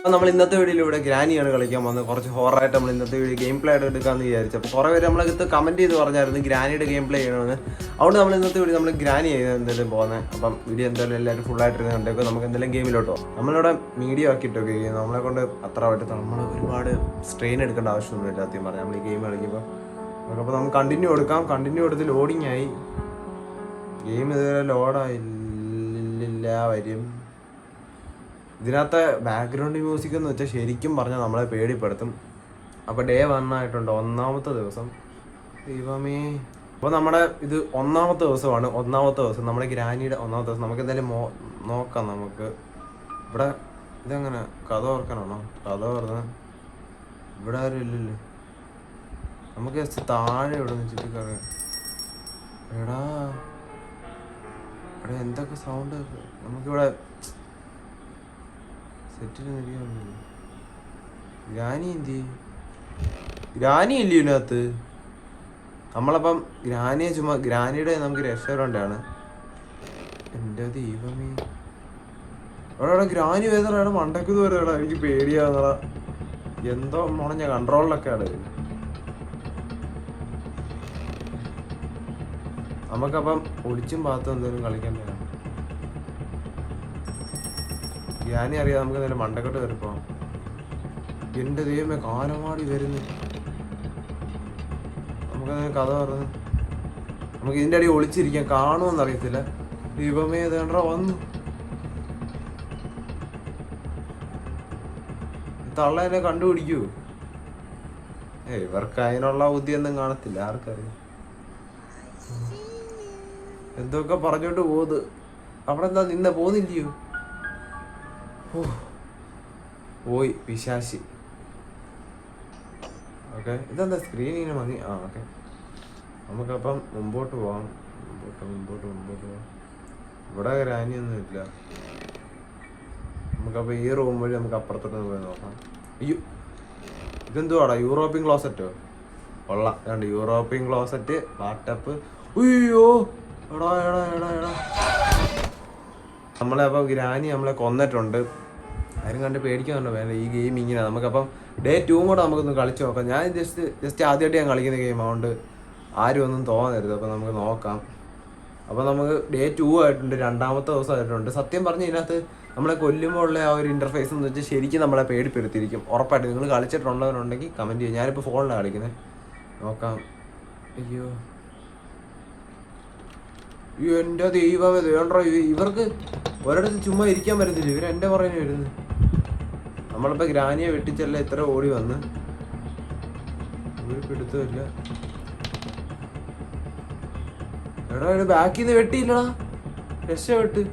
അപ്പോൾ നമ്മൾ ഇന്നത്തെ വീഡിയോയിൽ വീഡിയോയിലൂടെ ഗ്രാനിയാണ് കളിക്കാൻ വന്നത്. കുറച്ച് ഹോറായിട്ട് നമ്മൾ ഇന്നത്തെ വീഡിയോ ഗെയിം പ്ലേ ആയിട്ട് എടുക്കാമെന്ന് വിചാരിച്ചു. അപ്പോൾ കുറേ പേര് നമ്മളകത്ത് കമന്റ് ചെയ്ത് പറഞ്ഞായിരുന്നു ഗ്രാനിയുടെ ഗെയിം പ്ലേ ചെയ്യണമെന്ന്. അതുകൊണ്ട് നമ്മൾ ഇന്നത്തെ വീഡിയോ നമ്മൾ ഗ്രാനി എന്തെങ്കിലും പോകുന്നത് അപ്പം വീഡിയോ എന്തായാലും എല്ലാവരും ഫുള്ളായിട്ട് കണ്ടേക്കും. നമുക്ക് എന്തെങ്കിലും ഗെയിമിലോട്ടോ നമ്മളിവിടെ മീഡിയ ആക്കിയിട്ടൊക്കെ നമ്മളെ കൊണ്ട് അത്ര പറ്റത്ത നമ്മൾ ഒരുപാട് സ്ട്രെയിൻ എടുക്കേണ്ട ആവശ്യമൊന്നുമില്ല സത്യം പറഞ്ഞാൽ. നമ്മൾ ഈ ഗെയിം കളിക്കുമ്പോൾ നമുക്കപ്പോൾ നമുക്ക് കണ്ടിന്യൂ കൊടുക്കാം കണ്ടിന്യൂ എടുത്ത് ലോഡിങ് ആയി. ഗെയിം ഇതുവരെ ലോഡായില്ല വരും. ഇതിനകത്തെ ബാക്ക്ഗ്രൗണ്ട് മ്യൂസിക് എന്ന് വെച്ചാൽ ശരിക്കും പറഞ്ഞാൽ നമ്മളെ പേടിപ്പെടുത്തും. അപ്പോൾ ഡേ വൺ ആയിട്ടുണ്ട് ഒന്നാമത്തെ ദിവസം. ദൈവമേ. അപ്പോൾ നമ്മുടെ ഇത് ഒന്നാമത്തെ ദിവസമാണ് ഒന്നാമത്തെ ദിവസം. നമ്മുടെ ഗ്രാനിയുടെ ഒന്നാമത്തെ ദിവസം. നമുക്ക് എന്തായാലും മോ നോക്കാം നമുക്ക്. ഇവിടെ ഇതെങ്ങനെ കഥ ഓർക്കാനാണോ കഥ ഓർന്ന് ഇവിടെ ആരും ഇല്ലല്ലോ. നമുക്ക് ജസ്റ്റ് താഴെ ഇവിടെ നിന്ന് ചുറ്റിക്കറിയാം എടാ. എടാ എന്തൊക്കെ സൗണ്ട് നമുക്കിവിടെ ഗ്രാനി എന്തി ഇല്ലേ ഇതിനകത്ത്? നമ്മളപ്പം ഗ്രാനിയെ ചുമ്മാ ഗ്രാനിയുടെ നമുക്ക് രക്ഷപ്പെടേണ്ടതാണ്. എന്റെ ദൈവമേ. അവിടെ ഗ്രാനി വേദന മണ്ടക്ക് വരെടാ എനിക്ക് പേടിയാന്നടാ എന്തോ മുണഞ്ഞ കൺട്രോളിലൊക്കെ ആണ് നമുക്കപ്പം ഒളിച്ചും പാത്തും എന്തെങ്കിലും കളിക്കാൻ വേണം അറിയാതെ അറിയാം നമുക്ക് നല്ല മണ്ടക്കെട്ട് കയറിപ്പോ എന്റെ ദൈവമേ കാലമാടി വരുന്നു. നമുക്ക് കഥ പറഞ്ഞു? നമുക്ക് ഇതിന്റെ അടി ഒളിച്ചിരിക്കാൻ കാണുമെന്ന് അറിയത്തില്ല. ദൈവമേ തേണ്ട വന്നു. തള്ള എന്നെ കണ്ടുപിടിക്കൂ. ഏ ഇവർക്ക് അതിനുള്ള ബുദ്ധിയൊന്നും കാണത്തില്ല. ആർക്കറിയാം? എന്തൊക്കെ പറഞ്ഞോണ്ട് പോത് അവിടെ എന്താ നിന്ന പോന്നില്ലയോ പോയി പിശാശി. ഓക്കെ. ഇതെന്താ സ്ക്രീൻ ഇങ്ങനെ മതി ആ ഓക്കെ. നമുക്കപ്പം മുമ്പോട്ട് പോവാം. മുമ്പോട്ട് മുമ്പോട്ട് മുമ്പോട്ട് പോവാം. ഇവിടെ ഗ്രാനിയൊന്നും ഇല്ല. നമുക്കപ്പോൾ ഈ റൂം വഴി നമുക്ക് അപ്പുറത്തോട്ട് പോയി നോക്കാം. അയ്യോ. ഇതെന്തുവാടാ? യൂറോപ്യൻ ക്ലോസറ്റോ കൊള്ളാം. രണ്ട് യൂറോപ്യൻ ക്ലോസറ്റ് വാട്ടപ്പ് അയ്യോ എടാ എടാ എടാ എടാ. നമ്മളെ അപ്പം ഗ്രാനി നമ്മളെ കൊന്നിട്ടുണ്ട്. ആരും കണ്ട് പേടിക്കാനുണ്ടോ വേണ്ട ഈ ഗെയിം ഇങ്ങനെ നമുക്കപ്പം ഡേ ടൂ കൂടെ നമുക്കൊന്ന് കളിച്ച് നോക്കാം. ഞാൻ ജസ്റ്റ് ജസ്റ്റ് ആദ്യമായിട്ട് ഞാൻ കളിക്കുന്ന ഗെയിം അതുകൊണ്ട് ആരും ഒന്നും തോന്നരുത്. അപ്പം നമുക്ക് നോക്കാം. അപ്പോൾ നമുക്ക് ഡേ ടു ആയിട്ടുണ്ട് രണ്ടാമത്തെ ദിവസം ആയിട്ടുണ്ട്. സത്യം പറഞ്ഞ് ഇതിനകത്ത് നമ്മളെ കൊല്ലുമ്പോൾ ഉള്ള ആ ഒരു ഇന്റർഫേസ് എന്ന് വെച്ചാൽ ശരിക്കും നമ്മളെ പേടിപ്പെടുത്തിയിരിക്കും. ഉറപ്പായിട്ട്. നിങ്ങൾ കളിച്ചിട്ടുള്ളവരുണ്ടെങ്കിൽ കമന്റ് ചെയ്യും. ഞാനിപ്പോൾ ഫോണിലാണ് കളിക്കുന്നത് നോക്കാം. അയ്യോ. എന്റെ ദൈവമേ വേണ്ടോ ഇവർക്ക് ഒരിടത്ത് ചുമ്മാ ഇരിക്കാൻ പറ്റത്തില്ല. ഇവർ എന്റെ പറയുന്നത് വരുന്നു നമ്മളിപ്പോൾ ഗ്രാനിയെ വെട്ടിച്ചല്ല ഇത്ര ഓടി വന്ന്? ഒരു എടാ എടാ ബാക്കിൽ നിന്ന് വെട്ടിയില്ലടാ. രക്ഷപ്പെട്ട്.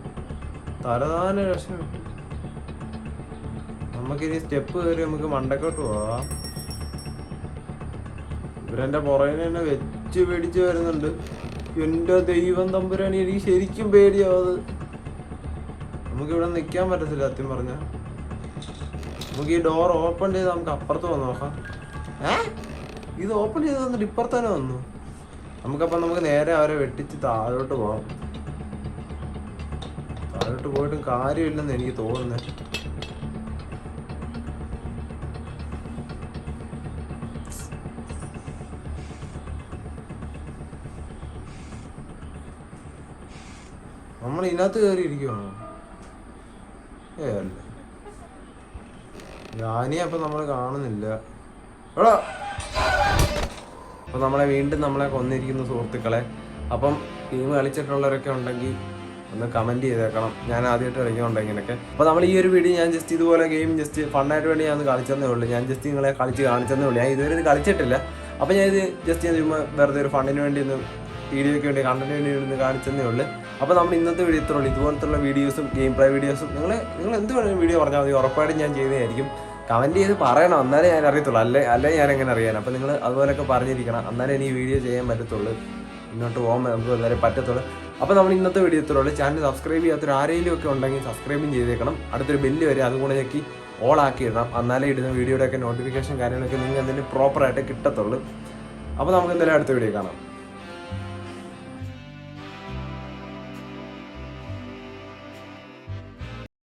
തലതാന രക്ഷപ്പെട്ടു. നമുക്കിനി സ്റ്റെപ്പ് കയറി നമുക്ക് മണ്ടക്കോട്ട് പോവാം. ഇവരെന്റെ പുറകിനെ തന്നെ വെച്ച് പേടിച്ച് വരുന്നുണ്ട്. എന്റെ ദൈവം തമ്പുരാണി എനിക്ക് ശരിക്കും പേടിയാവത് നമുക്ക് ഇവിടെ നിൽക്കാൻ പറ്റത്തില്ല സത്യം പറഞ്ഞ. നമുക്ക് ഈ ഡോർ ഓപ്പൺ ചെയ്ത് നമുക്ക് അപ്പുറത്ത് വന്ന് നോക്കാം. ഏ? ഇത് ഓപ്പൺ ചെയ്ത് വന്നിട്ട് ഇപ്പുറത്ത് തന്നെ വന്നു. നമുക്കപ്പം നമുക്ക് നേരെ അവരെ വെട്ടിച്ച് താഴോട്ട് പോവാം. താഴോട്ട് പോയിട്ടും കാര്യമില്ലെന്ന് എനിക്ക് തോന്നുന്നത് നമ്മൾ ഇതിനകത്ത് കയറി ഇരിക്കുവാണോ ഞാനേ അപ്പൊ നമ്മൾ കാണുന്നില്ല. എടാ! നമ്മളെ വീണ്ടും നമ്മളെ കൊന്നിരിക്കുന്ന സുഹൃത്തുക്കളെ. അപ്പം ഗെയിം കളിച്ചിട്ടുള്ളവരൊക്കെ ഉണ്ടെങ്കിൽ ഒന്ന് കമന്റ് ചെയ്തേക്കണം. ഞാൻ ആദ്യമായിട്ട് കളിക്കുന്നുണ്ട് ഇങ്ങനെയൊക്കെ? അപ്പൊ നമ്മൾ ഈ ഒരു വീഡിയോ ഞാൻ ജസ്റ്റ് ഇതുപോലെ ഗെയിം ജസ്റ്റ് ഫണ്ണായിട്ട് വേണ്ടി ഞാൻ കളിച്ചതേ ഉള്ളൂ. ഞാൻ ജസ്റ്റ് നിങ്ങളെ കളിച്ച് കാണിച്ചതേ ഉള്ളൂ. ഞാൻ ഇതുവരെ ഇത് കളിച്ചിട്ടില്ല. അപ്പൊ ഞാൻ ഇത് ജസ്റ്റ് ചുമ്മാ വെറുതെ ഒരു ഫണ്ടിന് വേണ്ടി ഒന്ന് വീഡിയോയ്ക്ക് വേണ്ടി കണ്ടന്റ് വേണ്ടി ഒന്ന് കാണിച്ചതേ ഉള്ളൂ. അപ്പോൾ നമ്മൾ ഇന്നത്തെ വീഡിയോ ഇത്രേ ഉള്ളൂ. ഇതുപോലത്തുള്ള വീഡിയോസും ഗെയിം പ്ലേ വീഡിയോസും നിങ്ങൾ നിങ്ങൾ എന്ത് വേണമെങ്കിലും വീഡിയോ പറഞ്ഞാൽ മതി. ഉറപ്പായിട്ടും ഞാൻ ചെയ്തതായിരിക്കും കമന്റ് ചെയ്ത് പറയണം. എന്നാലേ ഞാൻ അറിയത്തുള്ളൂ. അല്ലേ അല്ലേ ഞാൻ എങ്ങനെ അറിയാൻ? അപ്പോൾ നിങ്ങൾ അതുപോലെയൊക്കെ പറഞ്ഞിരിക്കണം. എന്നാലേ എനിക്ക് വീഡിയോ ചെയ്യാൻ പറ്റത്തുള്ളൂ. മുന്നോട്ട് പോകാൻ നമുക്ക് എല്ലാവരും പറ്റത്തുള്ളൂ. അപ്പോൾ നമ്മൾ ഇന്നത്തെ വീഡിയോ ഇത്രേ ഉള്ളൂ. ചാനൽ സബ്സ്ക്രൈബ് ചെയ്യാത്തൊരു ആരെങ്കിലും ഒക്കെ ഉണ്ടെങ്കിൽ സബ്സ്ക്രൈബും ചെയ്തേക്കണം. അടുത്തൊരു ബെല്ല് വരെ അതുകൂടെ ഞെക്കി ഓൾ ആക്കി ഇടണം. എന്നാലേ ഇടുന്ന വീഡിയോയുടെ ഒക്കെ നോട്ടിഫിക്കേഷൻ കാര്യങ്ങളൊക്കെ നിങ്ങൾക്ക് എന്തെങ്കിലും പ്രോപ്പറായിട്ട് കിട്ടത്തുള്ളൂ. അപ്പോൾ നമുക്ക് എന്തായാലും അടുത്ത വീഡിയോ കാണാം.